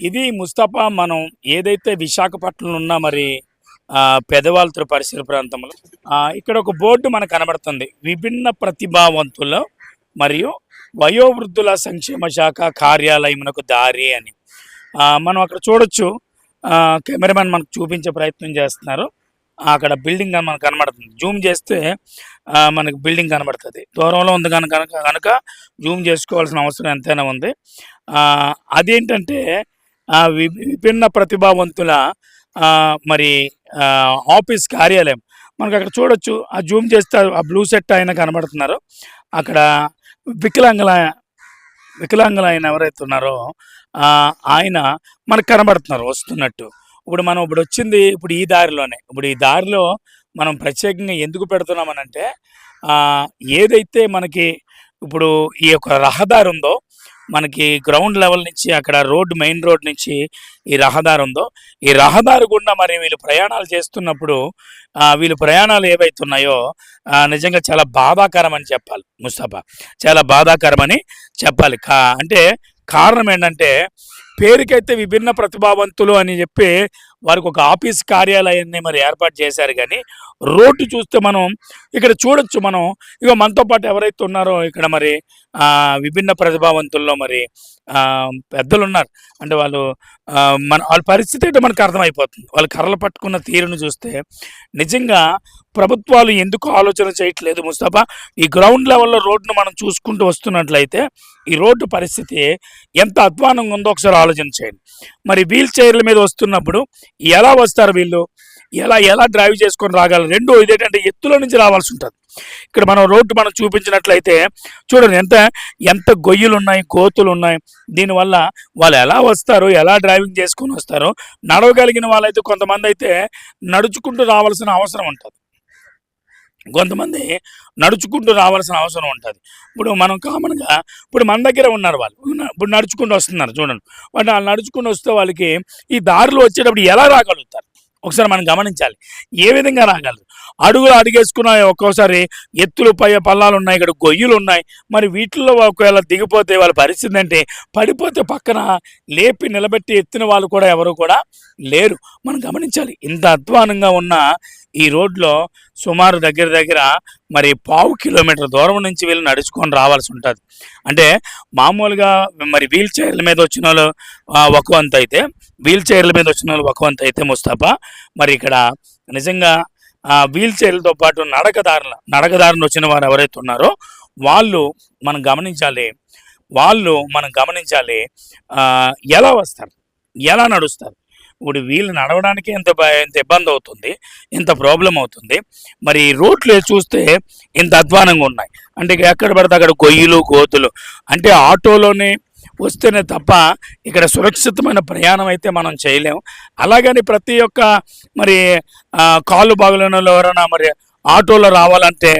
ఇది ముస్తఫా మనం ఏదైతే విశాఖపట్నంలో ఉన్న మరి ఆ, పెదవాళ్ళతో పరిసర ప్రాంతంలో ఆ, ఇక్కడ ఒక బోర్డు మనకు కనబడుతుంది. విభిన్న ప్రతిభావంతుల మరియు వయోవృద్ధుల సంక్షేమ శాఖ కార్యాలయమునకు దారి అని. మనం అక్కడ చూడొచ్చు. ఆ, కెమెరామెన్ మనకు చూపించే ప్రయత్నం చేస్తున్నారు. అక్కడ బిల్డింగ్ అని మనకు కనబడుతుంది. జూమ్ చేస్తే ఆ, మనకు బిల్డింగ్ కనబడుతుంది. దూరంలో ఉంది కనుక కనుక జూమ్ చేసుకోవాల్సిన అవసరం ఎంతైనా ఉంది. ఆ, అదేంటంటే విభిన్న ప్రతిభావంతుల మరి ఆఫీస్ కార్యాలయం. మనకు అక్కడ చూడొచ్చు. ఆ జూమ్ చేస్తే ఆ బ్లూ సెట్ ఆయన కనబడుతున్నారు. అక్కడ వికలాంగుల వికలాంగుల ఆయన ఎవరైతే ఉన్నారో ఆయన మనకు కనబడుతున్నారు వస్తున్నట్టు. ఇప్పుడు మనం ఇప్పుడు వచ్చింది ఇప్పుడు ఈ దారిలోనే. ఇప్పుడు ఈ దారిలో మనం ప్రత్యేకంగా ఎందుకు పెడుతున్నామనంటే ఏదైతే మనకి ఇప్పుడు ఈ యొక్క రహదారి ఉందో మనకి గ్రౌండ్ లెవెల్ నుంచి అక్కడ రోడ్ మెయిన్ రోడ్ నుంచి ఈ రహదారి ఉందో ఈ రహదారి గుండా మరి వీళ్ళు ప్రయాణాలు చేస్తున్నప్పుడు వీళ్ళు ప్రయాణాలు ఏవైతున్నాయో నిజంగా చాలా బాధాకరం అని చెప్పాలి ముస్తఫా. చాలా బాధాకరం అని చెప్పాలి. కా అంటే కారణం ఏంటంటే పేరుకైతే విభిన్న ప్రతిభావంతులు అని చెప్పి వారికి ఒక ఆఫీస్ కార్యాలయాన్ని మరి ఏర్పాటు చేశారు. కానీ రోడ్డు చూస్తే మనం ఇక్కడ చూడొచ్చు మనం. ఇక మనతో పాటు ఎవరైతే ఉన్నారో ఇక్కడ మరి విభిన్న ప్రతిభావంతుల్లో మరి పెద్దలు ఉన్నారు అంటే వాళ్ళు మన వాళ్ళ పరిస్థితి ఏంటో మనకు అర్థమైపోతుంది. వాళ్ళు కర్రలు పట్టుకున్న తీరును చూస్తే నిజంగా ప్రభుత్వాలు ఎందుకు ఆలోచన చేయట్లేదు ముస్తాఫా? ఈ గ్రౌండ్ లెవెల్లో రోడ్డును మనం చూసుకుంటూ వస్తున్నట్లయితే ఈ రోడ్డు పరిస్థితి ఎంత అధ్వానంగా ఉందో ఒకసారి ఆలోచన చేయండి. మరి వీల్ చైర్ల మీద వస్తున్నప్పుడు ఎలా వస్తారు వీళ్ళు? ఎలా ఎలా డ్రైవ్ చేసుకొని రాగలరు రెండు ఇదేంటంటే ఎత్తులో నుంచి రావాల్సి ఉంటుంది. ఇక్కడ మనం రోడ్డు మనం చూపించినట్లయితే చూడండి ఎంత ఎంత గొయ్యలు ఉన్నాయి కోతులు ఉన్నాయి దీనివల్ల వాళ్ళు ఎలా వస్తారు ఎలా డ్రైవింగ్ చేసుకొని వస్తారు నడవగలిగిన వాళ్ళైతే కొంతమంది అయితే నడుచుకుంటూ రావాల్సిన అవసరం ఉంటుంది. కొంతమంది నడుచుకుంటూ రావాల్సిన అవసరం ఉంటుంది. ఇప్పుడు మనం కామన్గా ఇప్పుడు మన దగ్గర ఉన్నారు వాళ్ళు. ఇప్పుడు నడుచుకుంటూ వస్తున్నారు చూడండి. వాళ్ళు వాళ్ళు నడుచుకుంటూ వస్తే వాళ్ళకి ఈ దారిలో వచ్చేటప్పుడు ఎలా రాగలుగుతారు? ఒకసారి మనం గమనించాలి. ఏ విధంగా రాగలరు? అడుగులు అడిగేసుకున్నాయి ఒక్కోసారి ఎత్తులు పై పల్లాలు ఉన్నాయి ఇక్కడ గొయ్యులు ఉన్నాయి. మరి వీటిల్లో ఒకవేళ దిగిపోతే వాళ్ళ పరిస్థితి అంటే పడిపోతే పక్కన లేపి నిలబెట్టి ఎత్తిన వాళ్ళు కూడా ఎవరు కూడా లేరు. మనం గమనించాలి. ఇంత అధ్వానంగా ఉన్న ఈ రోడ్లో సుమారు దగ్గర దగ్గర మరి పావు కిలోమీటర్ దూరం నుంచి వీళ్ళు నడుచుకొని రావాల్సి ఉంటుంది. అంటే మామూలుగా మరి వీల్ చైర్ల మీద వచ్చిన వాళ్ళు ఒక వంతు అయితే వీల్ చైర్ల మీద వచ్చిన వాళ్ళు ఒక అయితే ముస్తాఫా. మరి ఇక్కడ నిజంగా ఆ వీల్ చైర్లతో పాటు నడకదారుల నడకదారులు వచ్చిన వారు ఎవరైతే ఉన్నారో వాళ్ళు మనం గమనించాలి వాళ్ళు మనం గమనించాలి ఎలా వస్తారు ఎలా నడుస్తారు. ఇప్పుడు వీళ్ళు నడవడానికి ఎంత ఎంత ఇబ్బంది అవుతుంది ఇంత ప్రాబ్లం అవుతుంది. మరి రోడ్లు చూస్తే ఇంత అధ్వానంగా ఉన్నాయి. అంటే ఎక్కడ పడితే అక్కడ గొయ్యిలు గోతులు అంటే ఆటోలోనే వస్తేనే తప్ప ఇక్కడ సురక్షితమైన ప్రయాణం అయితే మనం చేయలేం. అలాగని ప్రతి ఒక్క మరి కాలు కాళ్ళు ఎవరైనా మరి ఆటోలో రావాలంటే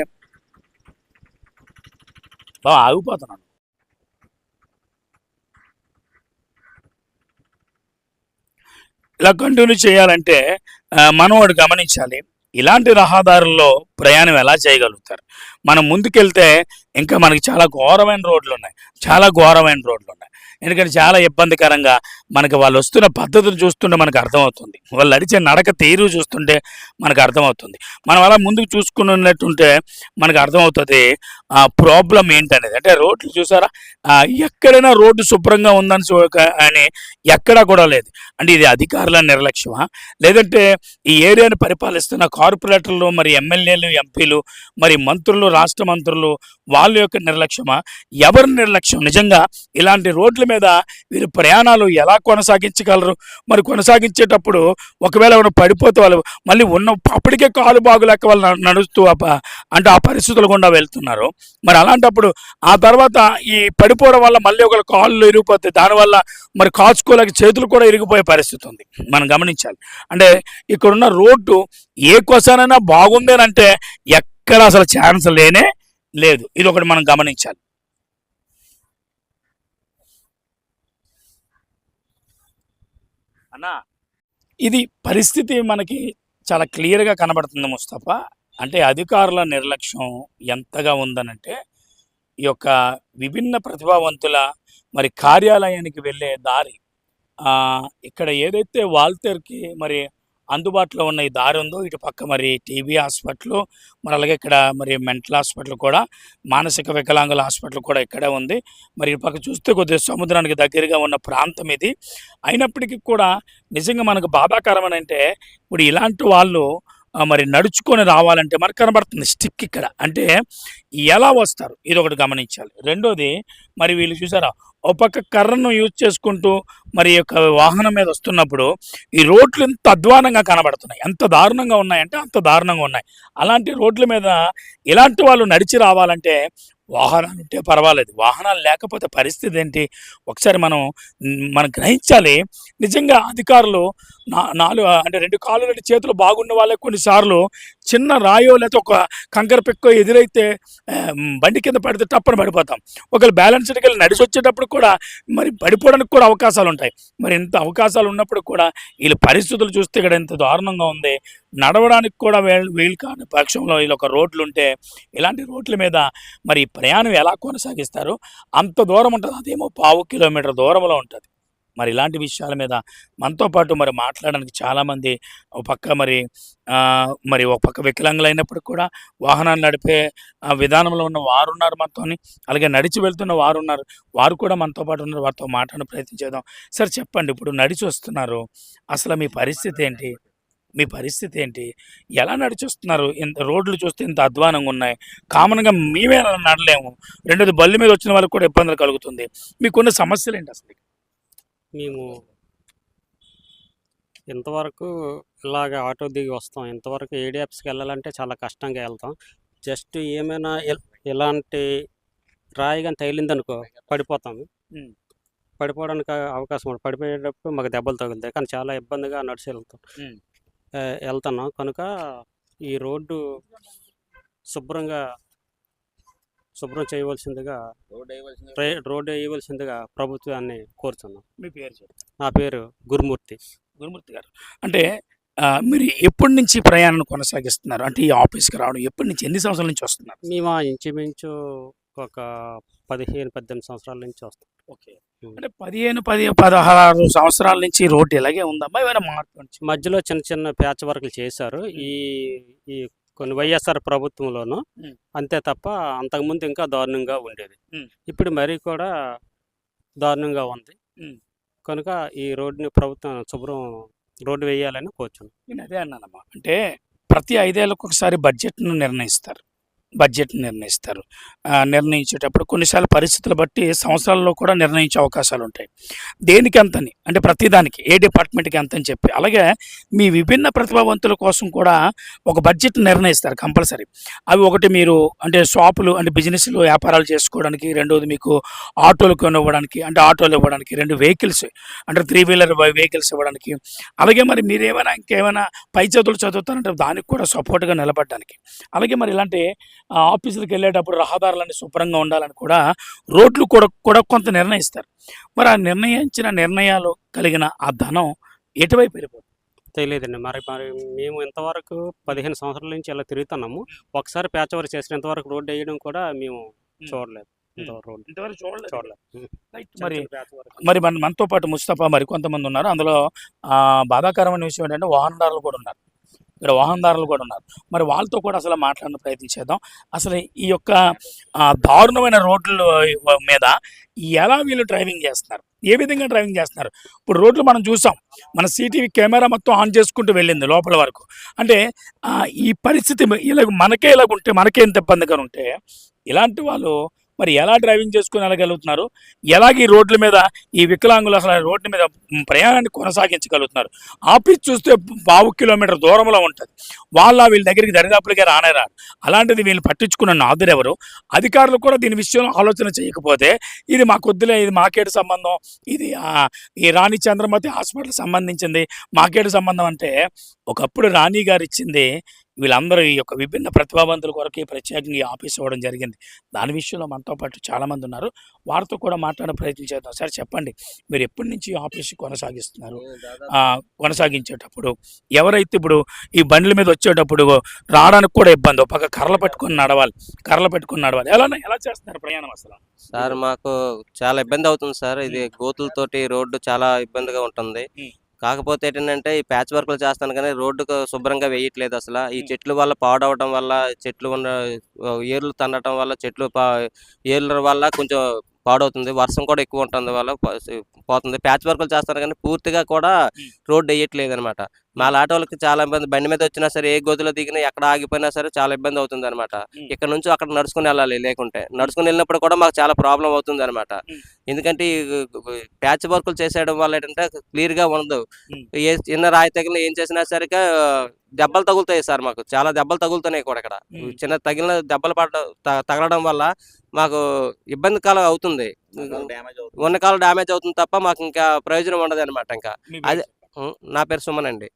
బాగా ఆగిపోతున్నాను. ఇలా కంటిన్యూ చేయాలంటే మనం వాడు గమనించాలి. ఇలాంటి రహదారుల్లో ప్రయాణం ఎలా చేయగలుగుతారు? మనం ముందుకెళ్తే ఇంకా మనకి చాలా ఘోరమైన రోడ్లు ఉన్నాయి చాలా ఘోరమైన రోడ్లు ఉన్నాయి ఎందుకంటే చాలా ఇబ్బందికరంగా మనకి వాళ్ళు వస్తున్న పద్ధతులు చూస్తుంటే మనకు అర్థమవుతుంది. వాళ్ళు నడిచే నడక తీరు చూస్తుంటే మనకు అర్థమవుతుంది. మనం అలా ముందుకు చూసుకున్నట్టుంటే మనకు అర్థమవుతుంది ఆ ప్రాబ్లం ఏంటనేది. అంటే రోడ్లు చూసారా? ఎక్కడైనా రోడ్డు శుభ్రంగా ఉందని చూ- అని ఎక్కడా కూడా లేదు. అంటే ఇది అధికారుల నిర్లక్ష్యమా? లేదంటే ఈ ఏరియాను పరిపాలిస్తున్న కార్పొరేటర్లు మరి ఎమ్మెల్యేలు ఎంపీలు మరి మంత్రులు రాష్ట్ర మంత్రులు వాళ్ళ యొక్క నిర్లక్ష్యమా? ఎవరి నిర్లక్ష్యం? నిజంగా ఇలాంటి రోడ్ల మీద వీరు ప్రయాణాలు ఎలా కొనసాగించగలరు? మరి కొనసాగించేటప్పుడు ఒకవేళ మనం పడిపోతే వాళ్ళు మళ్ళీ ఉన్న అప్పటికే కాలు బాగులేక వాళ్ళు నడుస్తూ అంటే ఆ పరిస్థితులు గుండా వెళ్తున్నారు. మరి అలాంటప్పుడు ఆ తర్వాత ఈ పడిపోవడం వల్ల మళ్ళీ ఒకళ్ళ కాళ్ళు ఇరిగిపోతాయి దానివల్ల మరి కాచుకోలేక చేతులు కూడా ఇరిగిపోయే పరిస్థితి ఉంది. మనం గమనించాలి. అంటే ఇక్కడున్న రోడ్డు ఏ కోసానైనా బాగుందేనంటే ఎక్కడ అసలు ఛాన్స్ లేనే లేదు. ఇది ఒకటి మనం గమనించాలి. ఇది పరిస్థితి మనకి చాలా క్లియర్గా కనబడుతుంది ముస్తఫా. అంటే అధికారుల నిర్లక్ష్యం ఎంతగా ఉందనంటే ఈ యొక్క విభిన్న ప్రతిభావంతుల మరి కార్యాలయానికి వెళ్ళే దారి ఇక్కడ ఏదైతే వాల్తేర్కి మరి అందుబాటులో ఉన్న ఈ దారి ఉందో ఇటు పక్క మరి టీబీ హాస్పిటల్ మరి అలాగే ఇక్కడ మరి మెంటల్ హాస్పిటల్ కూడా మానసిక వికలాంగుల హాస్పిటల్ కూడా ఇక్కడే ఉంది. మరి ఇటు పక్క చూస్తే కొద్దిగా సముద్రానికి దగ్గరగా ఉన్న ప్రాంతం ఇది. అయినప్పటికీ కూడా నిజంగా మనకు బాధాకరమని అంటే ఇప్పుడు ఇలాంటి వాళ్ళు మరి నడుచుకొని రావాలంటే మనకు కనబడుతుంది స్టిక్ ఇక్కడ. అంటే ఎలా వస్తారు? ఇది ఒకటి గమనించాలి. రెండోది మరి వీళ్ళు చూసారా ఒక పక్క కర్రను యూజ్ చేసుకుంటూ మరి యొక్క వాహనం మీద వస్తున్నప్పుడు ఈ రోడ్లు ఎంత అధ్వానంగా కనబడుతున్నాయి. ఎంత దారుణంగా ఉన్నాయంటే అంత దారుణంగా ఉన్నాయి. అలాంటి రోడ్ల మీద ఇలాంటి వాళ్ళు నడిచి రావాలంటే వాహనాలు ఉంటే పర్వాలేదు. వాహనాలు లేకపోతే పరిస్థితి ఏంటి? ఒకసారి మనం మనం గ్రహించాలి. నిజంగా అధికారులు నా నాలుగు అంటే రెండు కాళ్ళు రెండు చేతులు బాగున్న వాళ్ళే కొన్నిసార్లు చిన్న రాయో లేకపోతే ఒక కంకర పెక్కో ఎదురైతే బండి కింద పడితే తప్పని పడిపోతాం. ఒకవేళ బ్యాలెన్స్డ్కి వెళ్ళి నడిచి వచ్చేటప్పుడు కూడా మరి పడిపోవడానికి కూడా అవకాశాలు ఉంటాయి మరి ఇంత అవకాశాలు ఉన్నప్పుడు కూడా వీళ్ళ పరిస్థితులు చూస్తే ఇక్కడ ఎంత దారుణంగా ఉంది. నడవడానికి కూడా వీలు వీలు కాని పక్షంలో ఒక రోడ్లు ఉంటే ఇలాంటి రోడ్ల మీద మరి ప్రయాణం ఎలా కొనసాగిస్తారు? అంత దూరం ఉంటుంది అదేమో పావు కిలోమీటర్ దూరంలో ఉంటుంది. మరి ఇలాంటి విషయాల మీద మనతో పాటు మరి మాట్లాడడానికి చాలామంది ఒక పక్క మరి మరి ఒక పక్క వికలాంగులు అయినప్పుడు కూడా వాహనాన్ని నడిపే విధానంలో ఉన్న వారు ఉన్నారు మనతో అలాగే నడిచి వెళ్తున్న వారు ఉన్నారు వారు కూడా మనతో పాటు ఉన్నారు. వారితో మాట్లాడే ప్రయత్నం చేద్దాం. సార్ చెప్పండి ఇప్పుడు నడిచి వస్తున్నారు అసలు మీ పరిస్థితి ఏంటి? మీ పరిస్థితి ఏంటి? ఎలా నడిచొస్తున్నారు? ఇంత రోడ్లు చూస్తే ఇంత అధ్వానంగా ఉన్నాయి. కామన్గా మేమే నడలేము. రెండోది బళ్ళు మీద వచ్చిన వాళ్ళకి కూడా ఇబ్బందులు కలుగుతుంది. మీకున్న సమస్యలు ఏంటి అసలు? మేము ఇంతవరకు ఇలాగ ఆటో దిగి వస్తాం. ఇంతవరకు ఏడియాప్స్కి వెళ్ళాలంటే చాలా కష్టంగా వెళ్తాం. జస్ట్ ఏమైనా ఇల్- ఇలాంటి రాయి కానీ తగిలిందనుకో పడిపోతాము ఉమ్. పడిపోవడానికి అవకాశం పడిపోయేటప్పుడు మాకు దెబ్బలు తగులుతాయి. కానీ చాలా ఇబ్బందిగా నడిచి వెళ్తాం. వెళ్తున్నాం. కనుక ఈ రోడ్డు శుభ్రంగా శుభ్రం చేయవలసిందిగా రోడ్డు వేయవలసిందిగా ప్రభుత్వాన్ని కోరుతున్నాం. మీ పేరు నా పేరు గురుమూర్తి. గురుమూర్తి గారు. అంటే మీరు ఎప్పటి నుంచి ప్రయాణం కొనసాగిస్తున్నారు? అంటే ఈ ఆఫీస్కి రావడం ఎప్పటి నుంచి? ఎన్ని సంవత్సరాల నుంచి వస్తున్నారు? మేము ఇంచుమించు ఒక పదిహేను పద్దెనిమిది సంవత్సరాల నుంచి వస్తాం ఓకే. అంటే పదిహేను పది పదహారు సంవత్సరాల నుంచి రోడ్డు ఇలాగే ఉందమ్మా ఏమైనా మార్పు? మధ్యలో చిన్న చిన్న ప్యాచ్ వర్క్లు చేశారు ఈ ఈ కొన్ని వైఎస్ఆర్ ప్రభుత్వంలోను. అంతే తప్ప అంతకుముందు ఇంకా దారుణంగా ఉండేది. ఇప్పుడు మరీ కూడా దారుణంగా ఉంది. కనుక ఈ రోడ్డుని ప్రభుత్వం శుభ్రం రోడ్డు వేయాలని కోరుచున్నాం నేను అదే అన్నానమ్మా అంటే ప్రతి ఐదేళ్ళకు ఒకసారి బడ్జెట్ను నిర్ణయిస్తారు బడ్జెట్ నిర్ణయిస్తారు. నిర్ణయించేటప్పుడు కొన్నిసార్లు పరిస్థితులు బట్టి సంవత్సరాల్లో కూడా నిర్ణయించే అవకాశాలు ఉంటాయి. దేనికి అంతని? అంటే ప్రతిదానికి ఏ డిపార్ట్మెంట్కి ఎంత అని చెప్పి. అలాగే మీ విభిన్న ప్రతిభావంతుల కోసం కూడా ఒక బడ్జెట్ నిర్ణయిస్తారు కంపల్సరీ. అవి ఒకటి మీరు అంటే షాపులు అంటే బిజినెస్లు వ్యాపారాలు చేసుకోవడానికి రెండోది మీకు ఆటోలు కొనివ్వడానికి అంటే ఆటోలు ఇవ్వడానికి రెండు వెహికల్స్ అంటే త్రీ వీలర్ వెహికల్స్ ఇవ్వడానికి. అలాగే మరి మీరు ఏమైనా ఇంకేమైనా పై చదువులు చదువుతారంటే దానికి కూడా సపోర్ట్గా నిలబడడానికి. అలాగే మరి ఇలాంటి ఆఫీసులకు వెళ్ళేటప్పుడు రహదారులన్నీ శుభ్రంగా ఉండాలని కూడా రోడ్లు కూడా కూడా కొంత నిర్ణయిస్తారు. మరి ఆ నిర్ణయించిన నిర్ణయాలు కలిగిన ఆ ధనం ఎటువైపు వెళ్ళిపోతుంది? తెలియదండి. మరి మరి మేము ఇంతవరకు పదిహేను సంవత్సరాల నుంచి ఇలా తిరుగుతున్నాము. ఒకసారి ప్యాచ్ వర్క్ చేసిన ఇంతవరకు రోడ్డు వేయడం కూడా మేము. చూడలేదు. మరి వర్క్. మరి మన మనతో పాటు ముస్తఫా మరి కొంతమంది ఉన్నారు. అందులో ఆ, బాధాకరమైన విషయం ఏంటంటే వాహనదారులు కూడా ఉన్నారు. ఇక్కడ వాహనదారులు కూడా ఉన్నారు. మరి వాళ్ళతో కూడా అసలు మాట్లాడిన ప్రయత్నించేద్దాం అసలు ఈ యొక్క దారుణమైన రోడ్ల మీద ఎలా వీళ్ళు డ్రైవింగ్ చేస్తున్నారు? ఏ విధంగా డ్రైవింగ్ చేస్తున్నారు? ఇప్పుడు రోడ్లు మనం చూసాం. మన సీటీవీ కెమెరా మొత్తం ఆన్ చేసుకుంటూ వెళ్ళింది లోపల వరకు. అంటే ఈ పరిస్థితి ఇలా మనకే ఇలాగ ఉంటే మనకే ఎంత ఇబ్బందిగా ఉంటే ఇలాంటి వాళ్ళు మరి ఎలా డ్రైవింగ్ చేసుకుని వెళ్ళగలుగుతున్నారు? ఎలాగ ఈ రోడ్ల మీద ఈ వికలాంగులు అసలు రోడ్ల మీద ప్రయాణాన్ని కొనసాగించగలుగుతున్నారు? ఆఫీస్ చూస్తే పావు కిలోమీటర్ దూరంలో ఉంటుంది. వాళ్ళ వీళ్ళ దగ్గరికి దరిదాపులకే రానే రారు అలాంటిది వీళ్ళు పట్టించుకున్న నాదురెవరు అధికారులు కూడా దీని విషయంలో ఆలోచన చేయకపోతే ఇది మా కొద్దిలే ఇది మాకేడు సంబంధం? ఇది ఈ రాణి చంద్రమతి హాస్పిటల్ సంబంధించింది. మాకేడు సంబంధం అంటే ఒకప్పుడు రాణి గారు ఇచ్చింది వీళ్ళందరూ ఈ యొక్క విభిన్న ప్రతిభావంతుల కొరకు ప్రత్యేకంగా ఈ ఆఫీస్ ఇవ్వడం జరిగింది. దాని విషయంలో మనతో పాటు చాలామంది ఉన్నారు. వారితో కూడా మాట్లాడే ప్రయత్నం చేద్దాం. సార్ చెప్పండి. మీరు ఎప్పటి నుంచి ఆఫీస్ కొనసాగిస్తున్నారు? కొనసాగించేటప్పుడు ఎవరైతే ఇప్పుడు ఈ బండ్ల మీద వచ్చేటప్పుడు రావడానికి కూడా ఇబ్బంది. పక్క కర్రలు పెట్టుకొని నడవాలి కర్రలు పెట్టుకొని నడవాలి. ఎలా ఎలా చేస్తున్నారు ప్రయాణం అసలు? సార్ మాకు చాలా ఇబ్బంది అవుతుంది సార్. ఇది గోతులతోటి రోడ్డు చాలా ఇబ్బందిగా ఉంటుంది. కాకపోతే ఏంటంటే ఈ ప్యాచ్ వర్క్లు చేస్తాను కానీ రోడ్డుకు శుభ్రంగా వేయట్లేదు అసలు ఈ. చెట్లు వల్ల పాడవడం వల్ల చెట్లు ఉన్న ఏర్లు తన్నటం వల్ల చెట్లు పా ఏర్ల వల్ల కొంచెం పాడవుతుంది. వర్షం కూడా ఎక్కువ ఉంటుంది వల్ల పోతుంది. ప్యాచ్ వర్క్లు చేస్తారు కానీ పూర్తిగా కూడా. రోడ్డు వేయట్లేదు అనమాట మా లాంటి వాళ్ళకి చాలా ఇబ్బంది. బండి మీద వచ్చినా సరే ఏ గోతులో దిగినా ఎక్కడ ఆగిపోయినా సరే చాలా ఇబ్బంది అవుతుంది అనమాట. ఇక్కడ నుంచి అక్కడ నడుచుకుని వెళ్ళాలి లేకుంటే. నడుచుకుని వెళ్ళినప్పుడు కూడా మాకు చాలా ప్రాబ్లం అవుతుంది అనమాట. ఎందుకంటే ఈ ప్యాచ్ వర్కులు చేసేయడం వల్ల ఏంటంటే క్లియర్గా ఉండదు. ఏ చిన్న రాయి తగిలిన ఏం చేసినా సరిగా దెబ్బలు తగులుతాయి సార్ మాకు. చాలా దెబ్బలు తగులుతున్నాయి కూడా ఇక్కడ. చిన్న తగిలిన దెబ్బలు పడడం త- తగలడం వల్ల మాకు ఇబ్బంది కాలం అవుతుంది. ఉన్న కాలం డ్యామేజ్ అవుతుంది తప్ప మాకు ఇంకా ప్రయోజనం ఉండదు అనమాట ఇంకా అదే- నా పేరు సుమన్ అండి.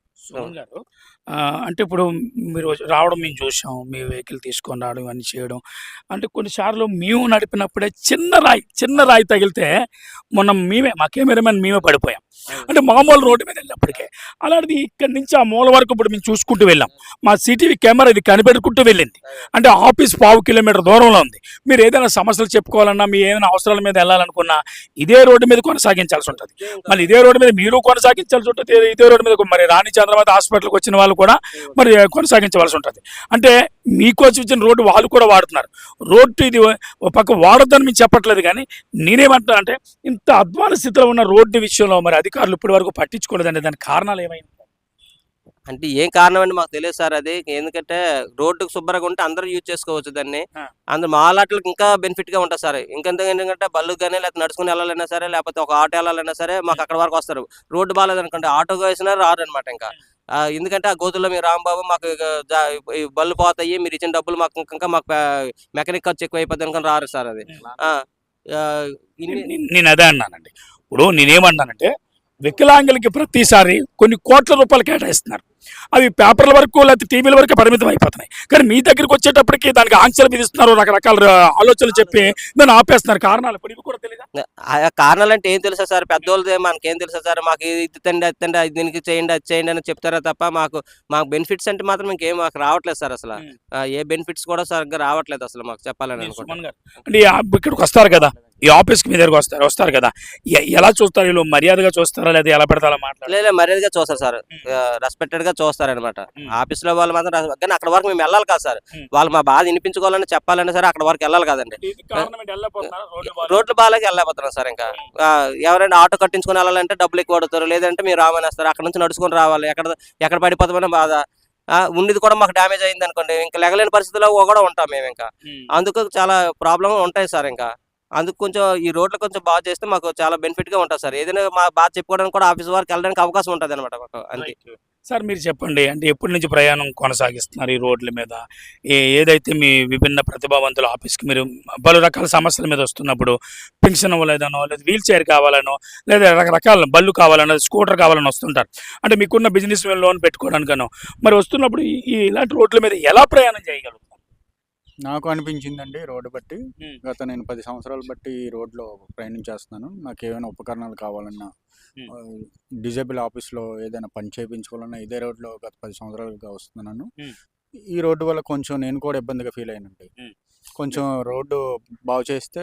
అంటే ఇప్పుడు మీరు రావడం మేము చూసాం మీ వెహికల్ తీసుకొని రావడం ఇవన్నీ చేయడం. అంటే కొన్నిసార్లు మేము నడిపినప్పుడే చిన్న రాయి చిన్న రాయి తగిలితే మొన్న మేమే మా కెమెరామెన్ మేమే పడిపోయాం. అంటే మామూలు రోడ్డు మీద వెళ్ళినప్పటికే అలాంటిది ఇక్కడి నుంచి ఆ మూల వరకు ఇప్పుడు మేము చూసుకుంటూ వెళ్ళాం. మా సిటీవీ కెమెరా ఇది కనిపెట్టుకుంటూ వెళ్ళింది. అంటే ఆఫీస్ పావు కిలోమీటర్ దూరంలో ఉంది. మీరు ఏదైనా సమస్యలు చెప్పుకోవాలన్నా మీ ఏదైనా అవసరాల మీద వెళ్ళాలనుకున్నా ఇదే రోడ్డు మీద కొనసాగించాల్సి ఉంటుంది. మళ్ళీ ఇదే రోడ్డు మీద మీరు కొనసాగించాల్సి ఉంటుంది ఇదే- రోడ్డు మీద మరి రాణి చంద్రబాబు హాస్పిటల్కి వచ్చిన వాళ్ళు కూడా మరి కొనసాగించవలసి ఉంటుంది. అంటే మీకోసం ఇచ్చిన రోడ్డు వాళ్ళు కూడా వాడుతున్నారు. రోడ్డు ఇది ఒక పక్క వాడొద్దని మేము చెప్పట్లేదు కానీ నేనేమంటున్నా అంటే ఇంత అధ్వాన స్థితిలో ఉన్న రోడ్డు విషయంలో మరి అధికారులు ఇప్పటి వరకు పట్టించుకోలేదండి దాని కారణాలు ఏమైనా అంటే ఏం కారణం అండి మాకు తెలియదు సార్ అది. ఎందుకంటే రోడ్డుకు శుభ్రంగా ఉంటే అందరూ యూజ్ చేసుకోవచ్చు దాన్ని. అందరు మా లాట్లకి ఇంకా బెనిఫిట్గా ఉంటుంది సార్. ఇంకెంత ఎందుకంటే బళ్ళు కానీ లేకపోతే నడుచుకుని వెళ్ళాలన్నా సరే లేకపోతే ఒక ఆటో వెళ్ళాలన్నా సరే మాకు అక్కడ వరకు వస్తారు. రోడ్డు బాగాలేదు అనుకోండి ఆటో వేసినా రారు అనమాట ఇంకా ఎందుకంటే ఆ గోతుల్లో మీరు రాంబాబు మాకు బళ్ళు పోతాయి మీరు ఇచ్చిన డబ్బులు మాకు ఇంకా మాకు మెకానిక్ ఖర్చు ఎక్కువ అయిపోతుంది అనుకుని రారు సార్ అది. నేను అదే అన్నానండి. ఇప్పుడు నేనేమన్నానంటే వికలాంగులకి ప్రతిసారి కొన్ని కోట్ల రూపాయలు కేటాయిస్తున్నారు. అవి పేపర్ల వరకు లేకపోతే టీవీల వరకు పరిమితం అయిపోతున్నాయి. కానీ మీ దగ్గరికి వచ్చేటప్పటికి దానికి ఆంక్షలు విధిస్తున్నారు రకరకాల ఆలోచనలు చెప్పి దాన్ని ఆపేస్తున్నారు. కారణాలు ఇప్పుడు కూడా తెలియదా? ఆ కారణాలు అంటే ఏం తెలుసా సార్? పెద్దోళ్ళదే మనకేం తెలుసా సార్? మాకు ఇది తండి అది తండి దీనికి చేయండి అది చేయండి అని చెప్తారా తప్ప మాకు మాకు బెనిఫిట్స్ అంటే మాత్రం ఇంకేం మాకు రావట్లేదు సార్ అసలు. ఏ బెనిఫిట్స్ కూడా సరిగ్గా రావట్లేదు అసలు మాకు చెప్పాలని మీరు అనుకుంటా సుమన్ గారు. అంటే ఇక్కడికి వస్తారు కదా. ఈ ఆఫీస్కి మీ దగ్గరకు వస్తారు వస్తారు కదా. ఎలా చూస్తారు వీళ్ళు? మర్యాదగా చూస్తారా లేదా? ఎలా పెడతా అలా మాట్లాడారు లేదు మర్యాదగా చూస్తారు సార్. రెస్పెక్టెడ్గా చూస్తారనమాట ఉమ్. ఆఫీస్లో వాళ్ళు మాత్రం కానీ అక్కడ వరకు మేము వెళ్ళాలి కదా సార్. వాళ్ళు మా బాధ వినిపించుకోవాలని చెప్పాలని సరే అక్కడ వరకు వెళ్ళాలి కదండి? రోడ్లు బాగాలేక వెళ్ళకపోతున్నాం సార్ ఇంకా. ఎవరైనా ఆటో కట్టించుకొని వెళ్ళాలంటే డబ్బులు ఎక్కువ పడుతారు లేదంటే మీరు రామనేస్తారు అక్కడ నుంచి నడుచుకొని రావాలి. ఎక్కడ ఎక్కడ పడిపోతామని బాధ. ఉన్నది కూడా మాకు డ్యామేజ్ అయింది అనుకోండి ఇంకా లెగలేని పరిస్థితిలో కూడా ఉంటాం మేము ఇంకా. అందుకు చాలా ప్రాబ్లం ఉంటాయి సార్ ఇంకా. అందుకు కొంచెం ఈ రోడ్లు కొంచెం బాగా చేస్తే మాకు చాలా బెనిఫిట్గా ఉంటుంది సార్. ఏదైనా మా బాగా చెప్పుకోవడానికి కూడా ఆఫీస్ వరకు వెళ్ళడానికి అవకాశం ఉంటుంది అనమాట అంతే. సార్ మీరు చెప్పండి. అంటే ఎప్పటి నుంచి ప్రయాణం కొనసాగిస్తున్నారు ఈ రోడ్ల మీద? ఏదైతే మీ విభిన్న ప్రతిభావంతుల ఆఫీస్కి మీరు పలు రకాల సమస్యల మీద వస్తున్నప్పుడు పెన్షన్ అవ్వలేదనో లేదా వీల్ చైర్ కావాలనో లేదా రకరకాల బళ్ళు కావాలనో స్కూటర్ కావాలని వస్తుంటారు. అంటే మీకున్న బిజినెస్ లోన్ పెట్టుకోవడానికనో మరి వస్తున్నప్పుడు ఈ ఇలాంటి రోడ్ల మీద ఎలా ప్రయాణం చేయగలుగుతారు? నాకు అనిపించిందండి రోడ్డు బట్టి. గత నేను పది సంవత్సరాలు బట్టి ఈ రోడ్లో ప్రయాణం చేస్తున్నాను నాకు ఏమైనా ఉపకరణాలు కావాలన్నా డిజేబుల్ ఆఫీస్లో ఏదైనా పని చేయించుకోవాలన్నా ఇదే రోడ్లో గత పది సంవత్సరాలుగా వస్తున్నాను. ఈ రోడ్డు వల్ల కొంచెం నేను కూడా ఇబ్బందిగా ఫీల్ అయినండి. కొంచెం రోడ్డు బాగు చేస్తే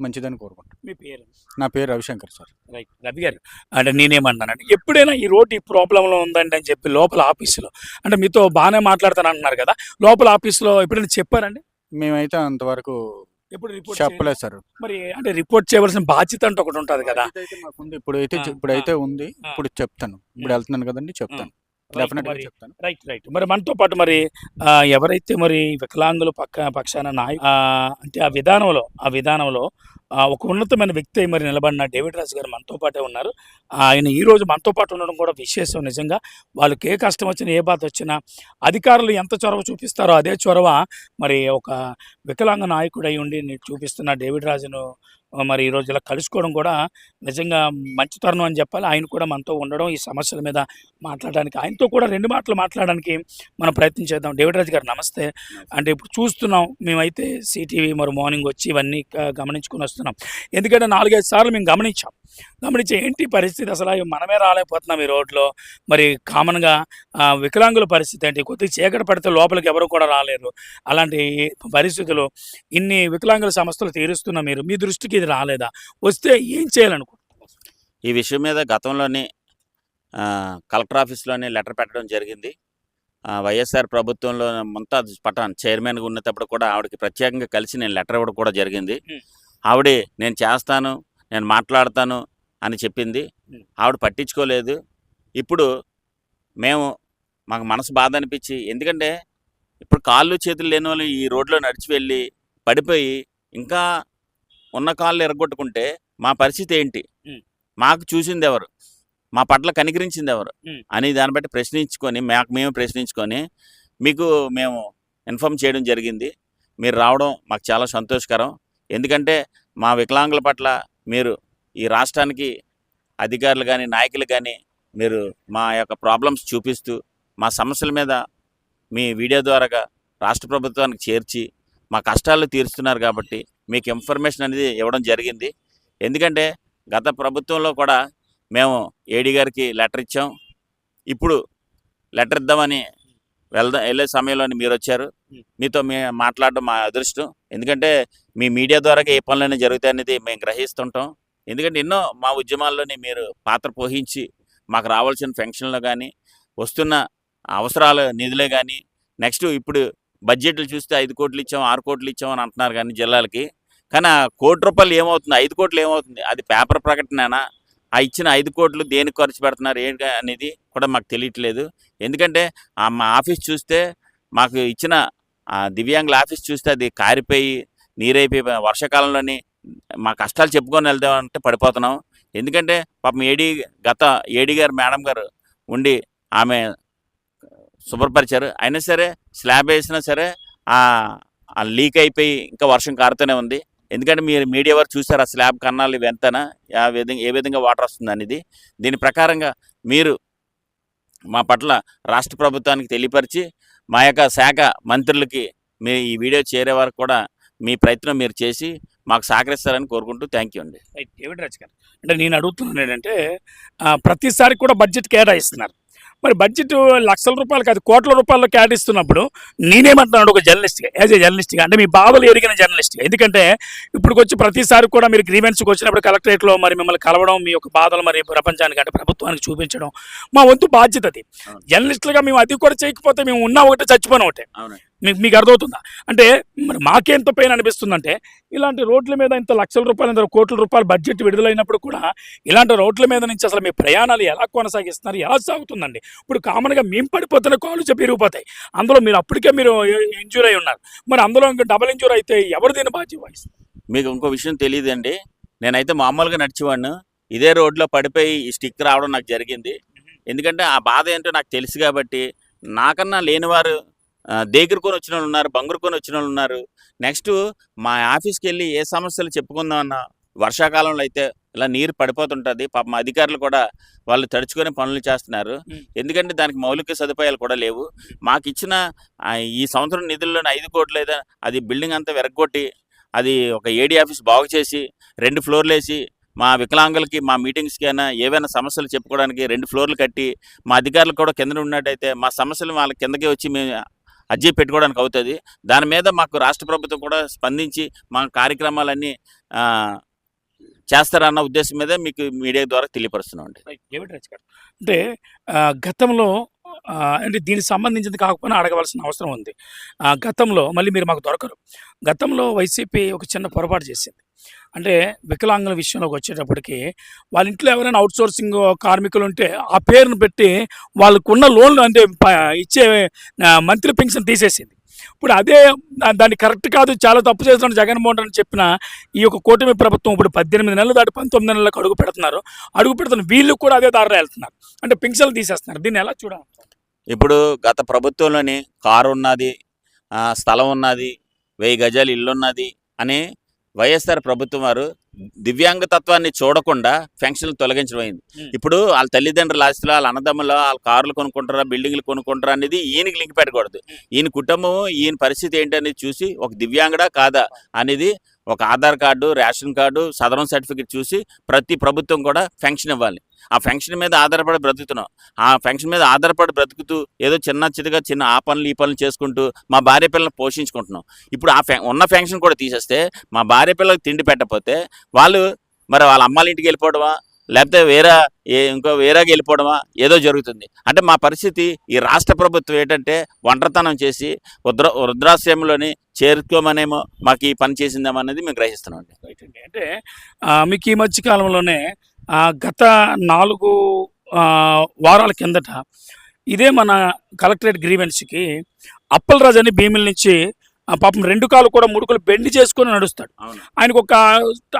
మంచిదని కోరుకుంటాను మీ పేరు? నా పేరు రవిశంకర్ సార్. రైట్. రవి గారు అంటే నేనేమన్నానంటే ఎప్పుడైనా ఈ రోడ్డు ఈ ప్రాబ్లంలో ఉందండి అని చెప్పి లోపల ఆఫీసులో అంటే మీతో బాగానే మాట్లాడతాను అంటున్నారు కదా లోపల ఆఫీసులో ఎప్పుడైనా చెప్పారండి? మేమైతే అంతవరకు ఎప్పుడు రిపోర్ట్ చెప్పలేదు సార్. మరి అంటే రిపోర్ట్ చేయవలసిన బాధ్యత అంటే ఒకటి ఉంటుంది కదా. అయితే మాకుంది ఇప్పుడైతే ఉంది. ఇప్పుడు చెప్తాను. ఇప్పుడు వెళ్తున్నాను కదండి చెప్తాను. మరి రైట్ రైట్ మరి మనతో పాటు మరి ఎవరైతే మరి వికలాంగుల పక్క పక్షాన నాయ అంటే ఆ విధానంలో ఆ విధానంలో ఒక ఉన్నతమైన వ్యక్తి మరి నిలబడిన డేవిడ్ రాజు గారు మనతో పాటే ఉన్నారు. ఆయన ఈ రోజు మనతో పాటు ఉండడం కూడా విశేషం నిజంగా. వాళ్ళకి ఏ కష్టం వచ్చినా ఏ బాధ వచ్చినా అధికారులు ఎంత చొరవ చూపిస్తారో అదే చొరవ మరి ఒక వికలాంగ నాయకుడు అయి ఉండి చూపిస్తున్న డేవిడ్ రాజును మరి ఈ రోజు ఇలా కలుసుకోవడం కూడా నిజంగా మంచి తరుణం అని చెప్పాలి. ఆయన కూడా మనతో ఉండడం ఈ సమస్యల మీద మాట్లాడడానికి ఆయనతో కూడా రెండు మాటలు మాట్లాడడానికి మనం ప్రయత్నం చేద్దాం. డేవిడ్ రాజు గారు నమస్తే. అంటే ఇప్పుడు చూస్తున్నాం మేమైతే సిటీవీ మరి మార్నింగ్ వచ్చి ఇవన్నీ గమనించుకొని వస్తున్నాం. ఎందుకంటే నాలుగైదు సార్లు మేము గమనించాం. గమనించి ఏంటి పరిస్థితి? అసలు మనమే రాలేకపోతున్నాం ఈ రోడ్లో. మరి కామన్గా వికలాంగుల పరిస్థితి ఏంటి? కొద్దిగా చీకటి పడితే లోపలికి ఎవరు కూడా రాలేరు. అలాంటి పరిస్థితులు ఇన్ని వికలాంగుల సమస్యలు తీరుస్తున్న మీరు మీ దృష్టికి ఇది రాలేదా? వస్తే ఏం చేయాలనుకుంటున్నారు? ఈ విషయం మీద గతంలోనే కలెక్టర్ ఆఫీస్లోనే లెటర్ పెట్టడం జరిగింది. వైఎస్ఆర్ ప్రభుత్వంలో ముంతాజ్ పఠాన్ చైర్మన్గా ఉన్నప్పుడు కూడా ఆవిడకి ప్రత్యేకంగా కలిసి నేను లెటర్ ఇవ్వడం కూడా జరిగింది. ఆవిడ నేను చేస్తాను నేను మాట్లాడతాను అని చెప్పింది. ఆవిడ పట్టించుకోలేదు. ఇప్పుడు మేము మాకు మనసు బాధ అనిపించి ఎందుకంటే ఇప్పుడు కాళ్ళు చేతులు లేని వాళ్ళు ఈ రోడ్లో నడిచి వెళ్ళి పడిపోయి ఇంకా ఉన్న కాళ్ళు ఎరగొట్టుకుంటే మా పరిస్థితి ఏంటి. మాకు చూసింది ఎవరు? మా పట్ల కనికరించింది ఎవరు. అని దాన్ని బట్టి ప్రశ్నించుకొని మాకు మేము ప్రశ్నించుకొని మీకు మేము ఇన్ఫామ్ చేయడం జరిగింది. మీరు రావడం మాకు చాలా సంతోషకరం. ఎందుకంటే మా వికలాంగుల పట్ల మీరు ఈ రాష్ట్రానికి అధికారులు కానీ నాయకులు కానీ మీరు మా యొక్క ప్రాబ్లమ్స్ చూపిస్తూ మా సమస్యల మీద మీ వీడియో ద్వారాగా రాష్ట్ర ప్రభుత్వానికి చేర్చి మా కష్టాలు తీరుస్తున్నారు కాబట్టి మీకు ఇన్ఫర్మేషన్ అనేది ఇవ్వడం జరిగింది. ఎందుకంటే గత ప్రభుత్వంలో కూడా మేము ఏడీ గారికి లెటర్ ఇచ్చాం. ఇప్పుడు లెటర్ ఇద్దామని వెళ్దా వెళ్ళే సమయంలోని మీరు వచ్చారు. మీతో మే మాట్లాడడం మా అదృష్టం. ఎందుకంటే మీ మీడియా ద్వారా ఏ పనులైనా జరుగుతాయి అనేది మేము గ్రహిస్తుంటాం. ఎందుకంటే ఎన్నో మా ఉద్యమాల్లోని మీరు పాత్ర పోషించి మాకు రావాల్సిన పెన్షన్లు కానీ వస్తున్న అవసరాల నిధులే కానీ నెక్స్ట్ ఇప్పుడు బడ్జెట్లు చూస్తే ఐదు కోట్లు ఇచ్చాం ఆరు కోట్లు ఇచ్చాం అని అంటున్నారు కానీ జిల్లాలకి. కానీ ఆ కోటి రూపాయలు ఏమవుతుంది? ఐదు కోట్లు ఏమవుతుంది? అది పేపర్ ప్రకటననా? ఆ ఇచ్చిన ఐదు కోట్లు దేనికి ఖర్చు పెడుతున్నారు? ఏంటి అనేది కూడా మాకు తెలియట్లేదు. ఎందుకంటే ఆ మా ఆఫీస్ చూస్తే మాకు ఇచ్చిన ఆ దివ్యాంగుల ఆఫీస్ చూస్తే అది కారిపోయి నీరైపోయి వర్షాకాలంలోని మా కష్టాలు చెప్పుకొని వెళ్దామంటే పడిపోతున్నాం. ఎందుకంటే పాపం ఏడీ గత ఏడీ గారు మేడం గారు ఉండి ఆమె శుభ్రపరిచారు. అయినా సరే స్లాబ్ వేసినా సరే ఆ లీక్ అయిపోయి ఇంకా వర్షం కారుతూనే ఉంది. ఎందుకంటే మీరు మీడియా వారు చూసారు ఆ స్లాబ్ కన్నాలు ఇవి ఎంతనా ఆ విధంగా ఏ విధంగా వాటర్ వస్తుంది అనేది. దీని ప్రకారంగా మీరు మా పట్ల రాష్ట్ర ప్రభుత్వానికి తెలియపరిచి మా యొక్క శాఖ మంత్రులకి మీ ఈ వీడియో చేరే వరకు కూడా మీ ప్రయత్నం మీరు చేసి మాకు సహకరిస్తారని కోరుకుంటూ థ్యాంక్ యూ అండి. రైట్ డేవిడ్ రాజ్ గారు అంటే నేను అడుగుతున్నాను ఏంటంటే ప్రతిసారి కూడా బడ్జెట్ కేటాయిస్తున్నారు. మరి బడ్జెట్ లక్షల రూపాయలు కాదు కోట్ల రూపాయలు కేటాయిస్తున్నప్పుడు నేనేమంటున్నాను ఒక జర్నలిస్ట్గా యాజ్ ఏ జర్నలిస్ట్గా అంటే మీ బాధలు ఎరిగిన జర్నలిస్ట్గా. ఎందుకంటే ఇప్పుడు వచ్చి ప్రతిసారి కూడా మీరు గ్రీవెన్స్కి వచ్చినప్పుడు కలెక్టరేట్లో మరి మిమ్మల్ని కలవడం మీ యొక్క బాధలు మరి ప్రపంచానికి అంటే ప్రభుత్వానికి చూపించడం మా వంతు బాధ్యత అది. జర్నలిస్టులుగా మేము అది కూడా చేయకపోతే మేము ఉన్నా ఒకటే చచ్చిపోయిన ఒకటే. మీకు మీకు అర్థమవుతుందా? అంటే మరి మాకెంత పెయిన్ అనిపిస్తుందంటే ఇలాంటి రోడ్ల మీద ఇంత లక్షల రూపాయలు ఇంత కోట్ల రూపాయలు బడ్జెట్ విడుదలైనప్పుడు కూడా ఇలాంటి రోడ్ల మీద నుంచి అసలు మీ ప్రయాణాలు ఎలా కొనసాగిస్తున్నారు? ఎలా సాగుతుందండి? ఇప్పుడు కామన్గా మేము పడిపోతున్న కాళ్ళు చెప్పి విరిగిపోతాయి అందులో మీరు అప్పటికే మీరు ఇంజూర్ అయి ఉన్నారు. మరి అందులో ఇంకా డబల్ ఇంజూర్ అయితే ఎవరు దీన్ని బాధ్యత వహిస్తారు? మీకు ఇంకో విషయం తెలియదండి. నేనైతే మామూలుగా నడిచేవాడిను. ఇదే రోడ్లో పడిపోయి ఈ స్టిక్ రావడం నాకు జరిగింది. ఎందుకంటే ఆ బాధ ఏంటో నాకు తెలుసు కాబట్టి నాకన్నా లేనివారు ఆ, దేగిరుకొని వచ్చిన వాళ్ళు ఉన్నారు బంగురుకొని వచ్చిన వాళ్ళు ఉన్నారు. నెక్స్ట్ మా ఆఫీస్కి వెళ్ళి ఏ సమస్యలు చెప్పుకుందామన్నా వర్షాకాలంలో అయితే ఇలా నీరు పడిపోతుంటుంది. పాపం అధికారులు కూడా వాళ్ళు తడుచుకొని పనులు చేస్తున్నారు. ఎందుకంటే దానికి మౌలిక సదుపాయాలు కూడా లేవు. మాకు ఇచ్చిన ఈ సంవత్సరం నిధుల్లోని ఐదు కోట్లు లేదా అది బిల్డింగ్ అంతా వెరగొట్టి అది ఒక ఏడీ ఆఫీస్ బాగు చేసి రెండు ఫ్లోర్లు వేసి మా వికలాంగులకి మా మీటింగ్స్కి అయినా ఏవైనా సమస్యలు చెప్పుకోవడానికి రెండు ఫ్లోర్లు కట్టి మా అధికారులు కూడా కింద ఉన్నట్టయితే మా సమస్యలు వాళ్ళ కిందకి వచ్చి మేము అర్జీ పెట్టుకోవడానికి అవుతుంది. దాని మీద మాకు రాష్ట్ర ప్రభుత్వం కూడా స్పందించి మా కార్యక్రమాలన్నీ చేస్తారన్న ఉద్దేశం మీద మీకు మీడియా ద్వారా తెలియపరుస్తున్నాం అండి. రాజ్ గారు. అంటే గతంలో అంటే దీనికి సంబంధించింది కాకపోయినా అడగవలసిన అవసరం ఉంది. ఆ, గతంలో మళ్ళీ మీరు మాకు దొరకరు. గతంలో వైసీపీ ఒక చిన్న పొరపాటు చేసింది. అంటే వికలాంగుల విషయంలోకి వచ్చేటప్పటికి వాళ్ళ ఇంట్లో ఎవరైనా అవుట్సోర్సింగ్ కార్మికులు ఉంటే ఆ పేరును పెట్టి వాళ్ళకున్న లోన్లు అంటే ప- ఇచ్చే మంత్రి పెన్షన్ తీసేసింది. ఇప్పుడు అదే దాన్ని కరెక్ట్ కాదు చాలా తప్పు చేస్తున్నాడు జగన్మోహన్ రెడ్డి చెప్పిన ఈ యొక్క కూటమి ప్రభుత్వం ఇప్పుడు పద్దెనిమిది నెలలు దాటి పంతొమ్మిది నెలలకు అడుగు పెడుతున్నారు. అడుగు పెడుతున్న వీళ్ళు కూడా అదే దారిలో వెళ్తున్నారు. అంటే పెన్షన్లు తీసేస్తున్నారు. దీన్ని ఎలా చూడాలి? ఇప్పుడు గత ప్రభుత్వంలోని కారు ఉన్నది స్థలం ఉన్నది వెయ్యి గజాలు ఇల్లు ఉన్నది అని వైఎస్ఆర్ ప్రభుత్వం వారు దివ్యాంగ తత్వాన్ని చూడకుండా పెన్షన్లు తొలగించడం అయింది. ఇప్పుడు వాళ్ళ తల్లిదండ్రుల ఆస్తులు వాళ్ళ అన్నదమ్ములు వాళ్ళ కార్లు కొనుక్కుంటారా బిల్డింగ్లు కొనుక్కుంటారా అనేది ఈయనకి లింక్ పెట్టకూడదు. ఈయన కుటుంబం ఈయన పరిస్థితి ఏంటనేది చూసి ఒక దివ్యాంగడా కాదా అనేది ఒక Aadhaar card ration card Sadarem certificate చూసి ప్రతి ప్రభుత్వం కూడా పెన్షన్ ఇవ్వాలి. ఆ ఫంక్షన్ మీద ఆధారపడి బ్రతుకుతున్నాం. ఆ ఫంక్షన్ మీద ఆధారపడి బ్రతుకుతూ ఏదో చిన్న చిన్నగా చిన్న ఆ పనులు ఈ పనులు చేసుకుంటూ మా భార్య పిల్లల్ని పోషించుకుంటున్నాం. ఇప్పుడు ఆ ఉన్న ఫంక్షన్ కూడా తీసేస్తే మా భార్య పిల్లలకు తిండి పెట్టకపోతే వాళ్ళు మరి వాళ్ళ అమ్మాల ఇంటికి వెళ్ళిపోవడమా? లేకపోతే వేరే ఏ ఇంకో వేరేగా వెళ్ళిపోవడమా? ఏదో జరుగుతుంది. అంటే మా పరిస్థితి ఈ రాష్ట్ర ప్రభుత్వం ఏంటంటే ఒంటరితనం చేసి రుద్ర వృద్ధాశ్రమంలోని చేరుకోమనేమో మాకు ఈ పని చేసిందేమనేది మేము గ్రహిస్తున్నాం అండి. అంటే మీకు ఈ మధ్య కాలంలోనే గత నాలుగు వారాల కిందట ఇదే మన కలెక్టరేట్ గ్రీవెన్స్కి అప్పలరాజు అని భీమిల నుంచి పాపం రెండు కాళ్ళు కూడా ముడుకులు బెండ్ చేసుకొని నడుస్తాడు. ఆయనకు ఒక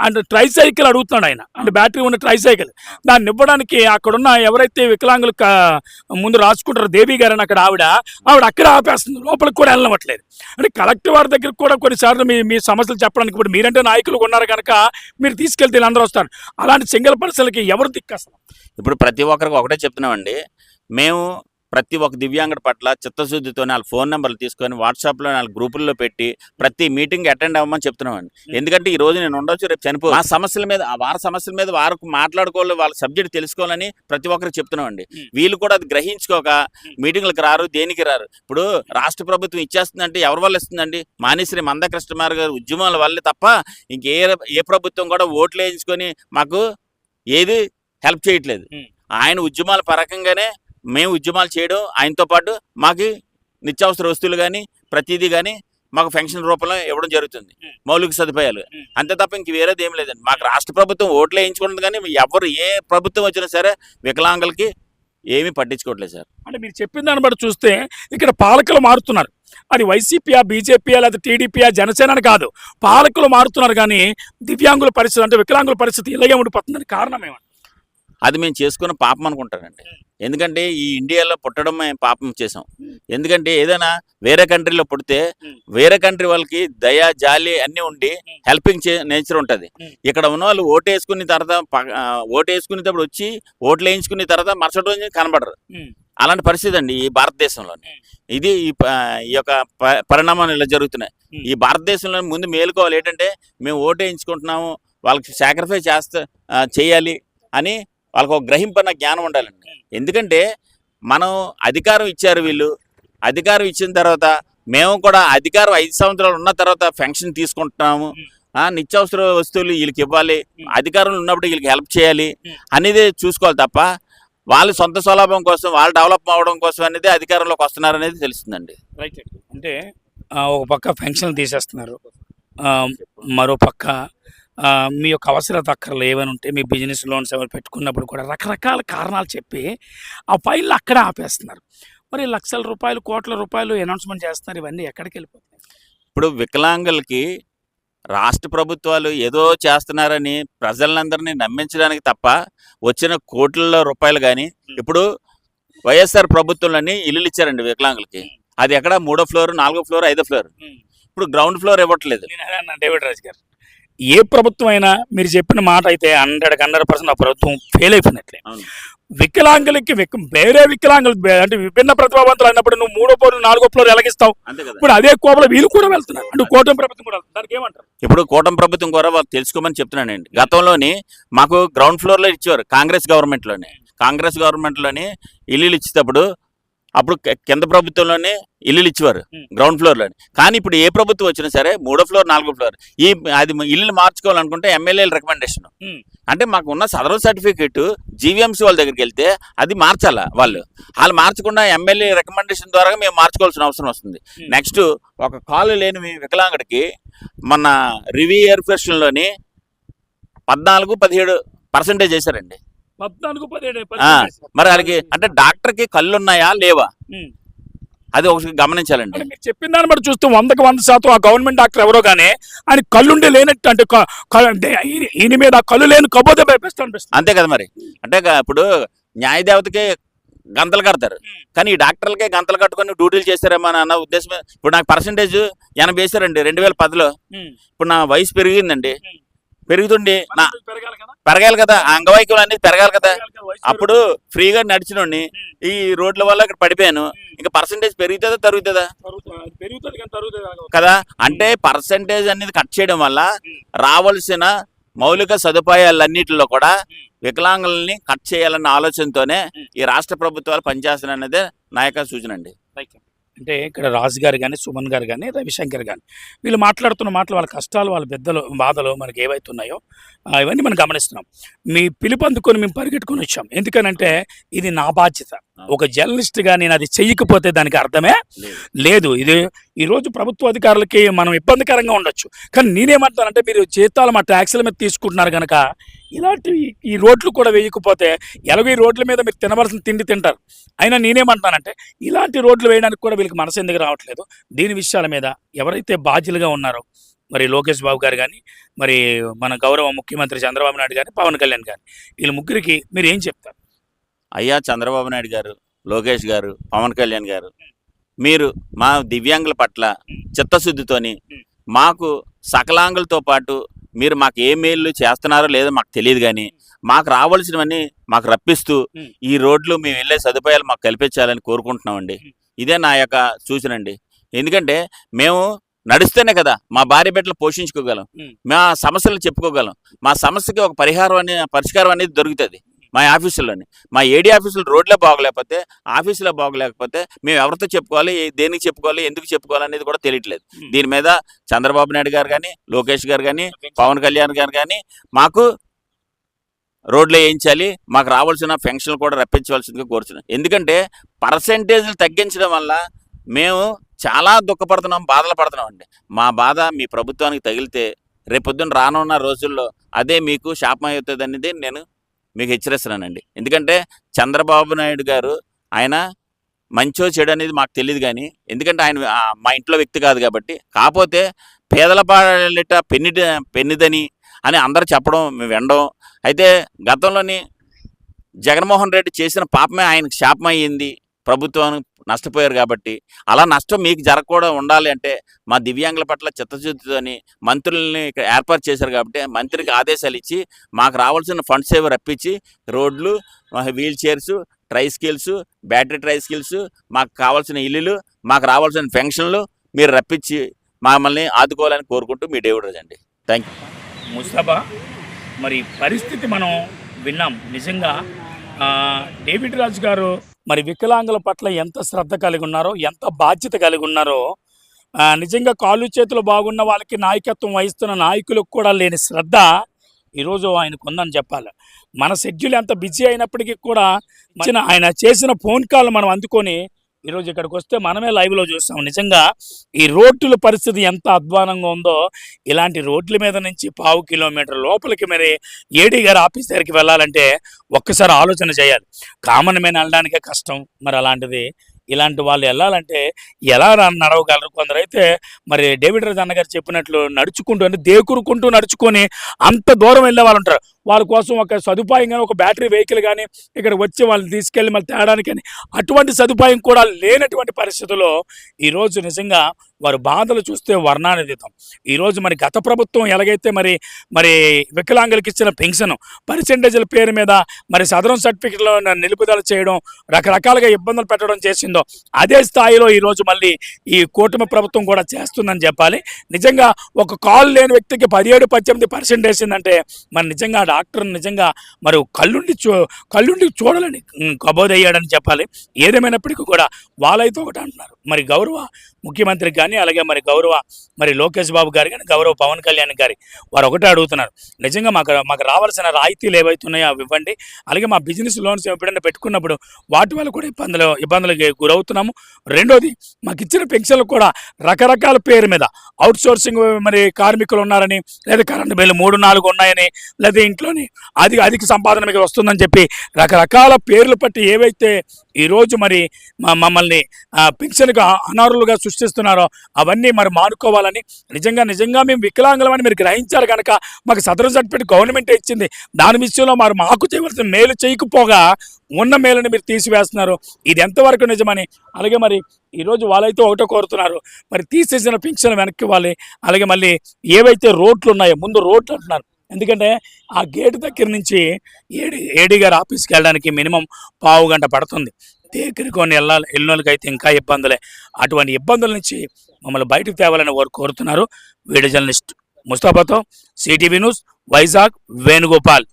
అంటే ట్రై సైకిల్ అడుగుతున్నాడు ఆయన. అంటే బ్యాటరీ ఉన్న ట్రై సైకిల్ దాన్ని ఇవ్వడానికి అక్కడున్న ఎవరైతే వికలాంగులు ముందు రాసుకుంటారో దేవి గారు అని అక్కడ ఆవిడ ఆవిడ అక్కడ ఆపేస్తుంది. లోపలికి కూడా వెళ్ళవట్లేదు అంటే కలెక్టర్ వారి దగ్గర కూడా కొన్నిసార్లు మీ మీ సమస్యలు చెప్పడానికి ఇప్పుడు మీరంటే నాయకులు ఉన్నారు కనుక మీరు తీసుకెళ్తే వీళ్ళందరూ వస్తారు. అలాంటి సింగిల్ పర్సన్లకి ఎవరు దిక్కు అసలు? ఇప్పుడు ప్రతి ఒక్కరికి ఒకటే చెప్తున్నామండి. మేము ప్రతి ఒక్క దివ్యాంగుడి పట్ల చిత్తశుద్ధితో వాళ్ళ ఫోన్ నెంబర్లు తీసుకొని వాట్సాప్లో వాళ్ళ గ్రూపుల్లో పెట్టి ప్రతి మీటింగ్ అటెండ్ అవ్వమని చెప్తున్నామండి. ఎందుకంటే ఈ రోజు నేను ఉండొచ్చు రేపు చనిపో ఆ సమస్యల మీద వారి సమస్యల మీద వారికి మాట్లాడుకోవాలి వాళ్ళ సబ్జెక్ట్ తెలుసుకోవాలని ప్రతి ఒక్కరికి చెప్తున్నామండి. వీళ్ళు కూడా అది గ్రహించుకోక మీటింగ్లకు రారు దేనికి రారు. ఇప్పుడు రాష్ట్ర ప్రభుత్వం ఇచ్చేస్తుందంటే ఎవరి వల్ల ఇస్తుందండి? మానేశ్వరి మందకృష్ణమార్ గారి ఉద్యమాల వల్లే తప్ప ఇంకే ఏ ప్రభుత్వం కూడా ఓట్లు వేయించుకొని మాకు ఏది హెల్ప్ చేయట్లేదు. ఆయన ఉద్యమాల పరకంగానే మేము ఉద్యమాలు చేయడం ఆయనతో పాటు మాకు నిత్యావసర వస్తువులు కానీ ప్రతిదీ కానీ మాకు పెన్షన్ రూపంలో ఇవ్వడం జరుగుతుంది. మౌలిక సదుపాయాలు. అంతే తప్ప ఇంక వేరేది ఏం లేదండి. మాకు రాష్ట్ర ప్రభుత్వం ఓట్లు వేయించుకుంటుంది కానీ ఎవరు ఏ ప్రభుత్వం వచ్చినా సరే వికలాంగులకి ఏమీ పట్టించుకోవట్లేదు సార్. అంటే మీరు చెప్పిన దాన్ని బట్టి చూస్తే ఇక్కడ పాలకులు మారుతున్నారు. అది వైసీపీయా బీజేపీయా లేదా టీడీపీయా జనసేన అని కాదు. పాలకులు మారుతున్నారు కానీ దివ్యాంగుల పరిస్థితి అంటే వికలాంగుల పరిస్థితి ఇలాగే ఉండిపోతుందని కారణం ఏమండి? అది మేము చేసుకున్న పాపం అనుకుంటానండి ఎందుకంటే ఈ ఇండియాలో పుట్టడం మేము పాపం చేసాం ఎందుకంటే ఏదైనా వేరే కంట్రీలో పుడితే. వేరే కంట్రీ వాళ్ళకి దయ జాలి అన్నీ ఉండి హెల్పింగ్ నేచర్ ఉంటుంది. ఇక్కడ ఉన్న వాళ్ళు ఓటు వేసుకున్న తర్వాత ఓటు వేసుకునేటప్పుడు వచ్చి ఓట్లు వేయించుకున్న తర్వాత మరుసటి రోజు కనబడరు. అలాంటి పరిస్థితి అండి ఈ భారతదేశంలో Hmm. ఇది ఈ యొక్క పరిణామాలు ఇలా జరుగుతున్నాయి. ఈ భారతదేశంలో ముందు మేలుకోవాలి ఏంటంటే మేము ఓటు వేయించుకుంటున్నాము వాళ్ళకి సాక్రిఫైస్ చేస్తా చేయాలి అని వాళ్ళకు ఒక గ్రహింపన్న జ్ఞానం ఉండాలండి. ఎందుకంటే మనం అధికారం ఇచ్చారు వీళ్ళు. అధికారం ఇచ్చిన తర్వాత మేము కూడా అధికారం ఐదు సంవత్సరాలు ఉన్న తర్వాత పెన్షన్ తీసుకుంటున్నాము. నిత్యావసర వస్తువులు వీళ్ళకి ఇవ్వాలి. అధికారంలో ఉన్నప్పుడు వీళ్ళకి హెల్ప్ చేయాలి అనేది చూసుకోవాలి తప్ప వాళ్ళు సొంత స్వలాభం కోసం వాళ్ళు డెవలప్ అవ్వడం కోసం అనేది అధికారంలోకి వస్తున్నారు అనేది తెలుస్తుందండి. రైట్ అంటే ఒక పక్క పెన్షన్లు తీసేస్తున్నారు. మరో పక్క మీ యొక్క అవసరత అక్కర్లు ఏమైనా ఉంటే మీ బిజినెస్ లోన్స్ ఎవరు పెట్టుకున్నప్పుడు కూడా రకరకాల కారణాలు చెప్పి ఆ ఫైళ్ళు అక్కడే ఆపేస్తున్నారు. మరి లక్షల రూపాయలు కోట్ల రూపాయలు అనౌన్స్మెంట్ చేస్తున్నారు ఇవన్నీ ఎక్కడికి వెళ్ళిపోతాయి ఇప్పుడు వికలాంగులకి రాష్ట్ర ప్రభుత్వాలు ఏదో చేస్తున్నారని ప్రజలందరినీ నమ్మించడానికి తప్ప వచ్చిన కోట్ల రూపాయలు కానీ ఇప్పుడు వైఎస్ఆర్ ప్రభుత్వంలోని ఇల్లులు ఇచ్చారండి వికలాంగులకి. అది ఎక్కడ మూడో ఫ్లోర్ నాలుగో ఫ్లోర్ ఐదో ఫ్లోర్. ఇప్పుడు గ్రౌండ్ ఫ్లోర్ ఇవ్వట్లేదు. ఏ ప్రభుత్వం అయినా మీరు చెప్పిన మాట అయితే హండ్రెడ్ హండ్రెడ్ పర్సెంట్ ఆ ప్రభుత్వం ఫెయిల్ అయిపోయినట్లే. వికలాంగులకి విక- వేరే వికలాంగులు అంటే విభిన్న ప్రతిభావంతులు అయినప్పుడు నువ్వు మూడో ఫ్లోర్ నాలుగో ఫ్లోర్ ఎలాగిస్తావు? ఇప్పుడు అదే కోపంలో వీళ్ళు కూడా వెళ్తున్నారు. అంటే కూటమి ప్రభుత్వం కూడా. దానికి ఏమంటారు? ఇప్పుడు కూటమి ప్రభుత్వం కూడా వాళ్ళు తెలుసుకోమని చెప్తున్నానండి గతంలోని మాకు గ్రౌండ్ ఫ్లోర్లో ఇచ్చేవారు కాంగ్రెస్ గవర్నమెంట్లోనే. కాంగ్రెస్ గవర్నమెంట్లోని ఇల్లులు ఇచ్చేటప్పుడు అప్పుడు కింద ప్రభుత్వంలోనే ఇల్లులు ఇచ్చేవారు. గ్రౌండ్ ఫ్లోర్లోని కానీ ఇప్పుడు ఏ ప్రభుత్వం వచ్చినా సరే మూడో ఫ్లోర్ నాలుగో ఫ్లోర్ ఈ అది ఇల్లు మార్చుకోవాలనుకుంటే ఎమ్మెల్యేల రికమెండేషన్. అంటే మాకు ఉన్న సదరం సర్టిఫికేట్ జీవీఎంసీ వాళ్ళ దగ్గరికి వెళ్తే అది మార్చాలా వాళ్ళు వాళ్ళు మార్చకుండా ఎమ్మెల్యే రికమెండేషన్ ద్వారా మేము మార్చుకోవాల్సిన అవసరం వస్తుంది. నెక్స్ట్ ఒక కాలు లేని మీ వికలాంగుడికి మన రివ్యూ ఎయిర్లోని పద్నాలుగు పదిహేడు పర్సెంటేజ్ చేశారండి పద్నాలుగు పదిహేడు మరి వాళ్ళకి అంటే డాక్టర్కి కళ్ళు ఉన్నాయా లేవా అది ఒకటి గమనించాలండి. మీరు చెప్పిన దాన్ని బట్టి చూస్తే వందకి వంద శాతం ఆ గవర్నమెంట్ డాక్టర్ ఎవరో కానీ ఆయన కళ్ళుండి లేనట్టు అంటే క- క- ఈయన- మీద ఆ కళ్ళు లేని కబోదే భయపిస్తూ అనిపిస్తుంది. అంతే కదా మరి. అంటే ఇప్పుడు న్యాయదేవతకి గంతలు కడతారు. కానీ ఈ డాక్టర్లకే గంతలు కట్టుకొని డ్యూటీలు చేస్తారేమో అని అన్న ఉద్దేశం ఇప్పుడు నాకు పర్సంటేజ్ ఎనభై వేశారండి రెండు వేల పదిలో. ఇప్పుడు నా వయసు పెరిగిందండి. పెరుగుతుండి. నా పెరగాలి కదా? అంగవైకల్యం అనేది పెరగాలి కదా. అప్పుడు ఫ్రీగా నడిచినోడిని ఈ రోడ్ల వల్ల ఇక్కడ పడిపోయాను. ఇంకా పర్సంటేజ్ పెరుగుతుందా తరుగుతుందా? కదా. అంటే పర్సంటేజ్ అనేది కట్ చేయడం వల్ల రావాల్సిన మౌలిక సదుపాయాలన్నిటిలో కూడా వికలాంగులని కట్ చేయాలన్న ఆలోచనతోనే ఈ రాష్ట్ర ప్రభుత్వాలు పనిచేస్తున్నాయనేదే నా యొక్క సూచన అండి. అంటే ఇక్కడ రాజు గారు కానీ సుమన్ గారు కానీ రవిశంకర్ కానీ వీళ్ళు మాట్లాడుతున్న మాటలు వాళ్ళ కష్టాలు వాళ్ళ పెద్దలు బాధలు మనకి ఏవైతే ఉన్నాయో ఆ, ఇవన్నీ మనం గమనిస్తున్నాం. మీ పిలుపు అందుకొని మేము పరిగెట్టుకొని వచ్చాం. ఎందుకనంటే ఇది నా బాధ్యత. ఒక జర్నలిస్ట్గా నేను అది చెయ్యకపోతే దానికి అర్థమే లేదు. ఇది ఈరోజు ప్రభుత్వ అధికారులకి మనం ఇబ్బందికరంగా ఉండొచ్చు. కానీ నేనేమంటానంటే మీరు జీతాలు మా ట్యాక్సీల మీద తీసుకుంటున్నారు కనుక ఇలాంటి ఈ రోడ్లు కూడా వేయకపోతే ఎలాగో ఈ రోడ్ల మీద మీరు తినవలసిన తిండి తింటారు. అయినా నేనేమంటానంటే ఇలాంటి రోడ్లు వేయడానికి కూడా వీళ్ళకి మనసు ఎందుకు రావట్లేదు? దీని విషయాల మీద ఎవరైతే బాధ్యులుగా ఉన్నారో మరి లోకేష్ బాబు గారు కానీ మరి మన గౌరవ ముఖ్యమంత్రి చంద్రబాబు నాయుడు గారు పవన్ కళ్యాణ్ గారు వీళ్ళ ముగ్గురికి మీరు ఏం చెప్తారు? అయ్యా చంద్రబాబు నాయుడు గారు లోకేష్ గారు పవన్ కళ్యాణ్ గారు మీరు మా దివ్యాంగుల పట్ల చిత్తశుద్ధితోని మాకు సకలాంగులతో పాటు మీరు మాకు ఏ మేలు చేస్తున్నారో లేదో మాకు తెలియదు కానీ మాకు రావాల్సినవన్నీ మాకు రప్పిస్తూ. ఈ రోడ్లు మేము వెళ్ళే సదుపాయాలు మాకు కల్పించాలని కోరుకుంటున్నామండి. ఇదే నా యొక్క సూచన అండి ఎందుకంటే మేము నడిస్తేనే కదా మా భార్య బిడ్డలు పోషించుకోగలం. మ్. మా సమస్యలు చెప్పుకోగలం. మా సమస్యకి ఒక పరిహారం అనే పరిష్కారం అనేది దొరుకుతుంది. మా ఆఫీసుల్లోని మా ఏడీ ఆఫీసులు రోడ్లే బాగలేకపోతే ఆఫీసులో బాగలేకపోతే మేము ఎవరితో చెప్పుకోవాలి దేనికి చెప్పుకోవాలి ఎందుకు చెప్పుకోవాలి అనేది కూడా తెలియట్లేదు. దీని మీద చంద్రబాబు నాయుడు గారు కానీ లోకేష్ గారు కానీ పవన్ కళ్యాణ్ గారు కానీ మాకు రోడ్లు వేయించాలి మాకు రావాల్సిన పెన్షన్లు కూడా రప్పించవలసిందిగా కోరుచున్నాం. ఎందుకంటే పర్సంటేజ్లు తగ్గించడం వల్ల మేము చాలా దుఃఖపడుతున్నాం బాధలు పడుతున్నాం అండి. మా బాధ మీ ప్రభుత్వానికి తగిలితే రేపొద్దున రానున్న రోజుల్లో అదే మీకు శాపం అవుతుంది అనేది నేను మీకు హెచ్చరిస్తున్నానండి. ఎందుకంటే చంద్రబాబు నాయుడు గారు ఆయన మంచో చెడు అనేది మాకు తెలియదు కానీ ఎందుకంటే ఆయన మా ఇంట్లో వ్యక్తి కాదు కాబట్టి కాకపోతే పేదల పాలిట పెన్ని పెన్నిదని అని అందరు చెప్పడం మేము వినడం. అయితే గతంలోని జగన్మోహన్ రెడ్డి చేసిన పాపమే ఆయనకు శాపం అయ్యింది ప్రభుత్వం నష్టపోయారు కాబట్టి. అలా నష్టం మీకు జరగకుండా ఉండాలి అంటే మా దివ్యాంగుల పట్ల చిత్తశుద్ధితోని మంత్రుల్ని ఏర్పాటు చేశారు కాబట్టి మంత్రికి ఆదేశాలు ఇచ్చి మాకు రావాల్సిన ఫండ్స్ ఏవి రప్పించి రోడ్లు wheel chairs tricycles battery tricycles మాకు కావాల్సిన ఇల్లులు మాకు రావాల్సిన పెన్షన్లు మీరు రప్పించి మమ్మల్ని ఆదుకోవాలని కోరుకుంటూ మీ డేవిడ్రాజ్ అండి థ్యాంక్ యూ. ముస్తాబా మరి పరిస్థితి మనం విన్నాం. నిజంగా డేవిడ్ రాజు గారు మరి వికలాంగుల పట్ల ఎంత శ్రద్ధ కలిగి ఉన్నారో ఎంత బాధ్యత కలిగి ఉన్నారో నిజంగా కాళ్ళు చేతులు బాగున్న వాళ్ళకి నాయకత్వం వహిస్తున్న నాయకులకు కూడా లేని శ్రద్ధ ఈరోజు ఆయనకు ఉందని చెప్పాలి. మన షెడ్యూల్ ఎంత బిజీ అయినప్పటికీ కూడా ఇచ్చిన ఆయన చేసిన ఫోన్ కాల్ మనం అందుకొని ఈరోజు ఇక్కడికి వస్తే మనమే లైవ్లో చూస్తాం. నిజంగా ఈ రోడ్ల పరిస్థితి ఎంత అధ్వానంగా ఉందో ఇలాంటి రోడ్ల మీద నుంచి పావు కిలోమీటర్ లోపలికి మరి ఏడీ గారి ఆఫీస్ దగ్గరికి వెళ్ళాలంటే ఒక్కసారి ఆలోచన చేయాలి. కామన్ మీద వెళ్ళడానికే కష్టం. మరి అలాంటిది ఇలాంటి వాళ్ళు వెళ్ళాలంటే ఎలా నడవగలరు నడవగలరు? కొందరైతే మరి డేవిడ్ రాజ్ అన్నగారు చెప్పినట్లు నడుచుకుంటూ అంటే దేకురుకుంటూ నడుచుకొని అంత దూరం వెళ్ళే వాళ్ళు ఉంటారు. వాళ్ళ కోసం ఒక సదుపాయం కానీ ఒక బ్యాటరీ వెహికల్ కానీ ఇక్కడ వచ్చి వాళ్ళని తీసుకెళ్ళి మళ్ళీ తేడానికి కానీ అటువంటి సదుపాయం కూడా లేనటువంటి పరిస్థితుల్లో ఈరోజు నిజంగా వారి బాధలు చూస్తే వర్ణానిధితం ఈరోజు మరి గత ప్రభుత్వం ఎలాగైతే మరి మరి వికలాంగులకు ఇచ్చిన పెన్షన్ పర్సెంటేజ్ల పేరు మీద మరి సదరం సర్టిఫికెట్లో నిలుపుదల చేయడం రకరకాలుగా ఇబ్బందులు పెట్టడం చేసిందో అదే స్థాయిలో ఈరోజు మళ్ళీ ఈ కూటమి ప్రభుత్వం కూడా చేస్తుందని చెప్పాలి. నిజంగా ఒక కాల్ లేని వ్యక్తికి పదిహేడు పద్దెనిమిది పర్సెంట్ వేసిందంటే మరి నిజంగా డాక్టర్ నిజంగా మరి కళ్ళుండి చూ కళ్ళుండి చూడాలని కబోదయ్యాడని చెప్పాలి. ఏదేమైనప్పటికీ కూడా వాళ్ళైతే ఒకటి అంటున్నారు మరి గౌరవ ముఖ్యమంత్రికి కానీ అలాగే మరి గౌరవ మరి లోకేష్ బాబు గారు కానీ గౌరవ పవన్ కళ్యాణ్ గారి వారు ఒకటే అడుగుతున్నారు. నిజంగా మాకు మాకు రావాల్సిన రాయితీలు ఏవైతే ఉన్నాయో అవి ఇవ్వండి. అలాగే మా బిజినెస్ లోన్స్ ఎప్పుడైనా పెట్టుకున్నప్పుడు వాటి వల్ల కూడా ఇబ్బందులు ఇబ్బందులకి గురవుతున్నాము. రెండోది మాకు ఇచ్చిన పెన్షన్లు కూడా రకరకాల పేరు మీద అవుట్ సోర్సింగ్ మరి కార్మికులు ఉన్నారని లేదా కరెంటు బిల్లు మూడు నాలుగు ఉన్నాయని లేదా ఇంట్లోని అది అధిక అధిక సంపాదన మీకు వస్తుందని చెప్పి రకరకాల పేర్లు పట్టి ఏవైతే ఈరోజు మరి మమ్మల్ని పెన్షన్గా అనారులుగా సృష్టిస్తున్నారో అవన్నీ మరి మానుకోవాలని నిజంగా నిజంగా మేము వికలాంగులమని మీరు గ్రహించారు కనుక మాకు సదరు సర్టిఫికేట్ గవర్నమెంటే ఇచ్చింది. దాని విషయంలో మరి మాకు చేయవలసిన మేలు చేయకపోగా ఉన్న మేలుని మీరు తీసివేస్తున్నారు. ఇది ఎంతవరకు నిజమని? అలాగే మరి ఈరోజు వాళ్ళైతే ఒకటో కోరుతున్నారు. మరి తీసేసిన పింఛన్ వెనక్కి ఇవ్వాలి. అలాగే మళ్ళీ ఏవైతే రోడ్లు ఉన్నాయో ముందు రోడ్లు అంటున్నారు. ఎందుకంటే ఆ గేట్ దగ్గర నుంచి ఏడి ఏడి గారి ఆఫీస్కి వెళ్ళడానికి మినిమం పావు గంట పడుతుంది. దగ్గరకొని వెళ్ళాలి వెళ్ళినోళ్ళకి అయితే ఇంకా ఇబ్బందులే. అటువంటి ఇబ్బందుల నుంచి మమ్మల్ని బయటకు తేవాలని వారు కోరుతున్నారు. వీడియో జర్నలిస్ట్ ముస్తాఫాతో సిటీవీ న్యూస్ వైజాగ్ వేణుగోపాల్.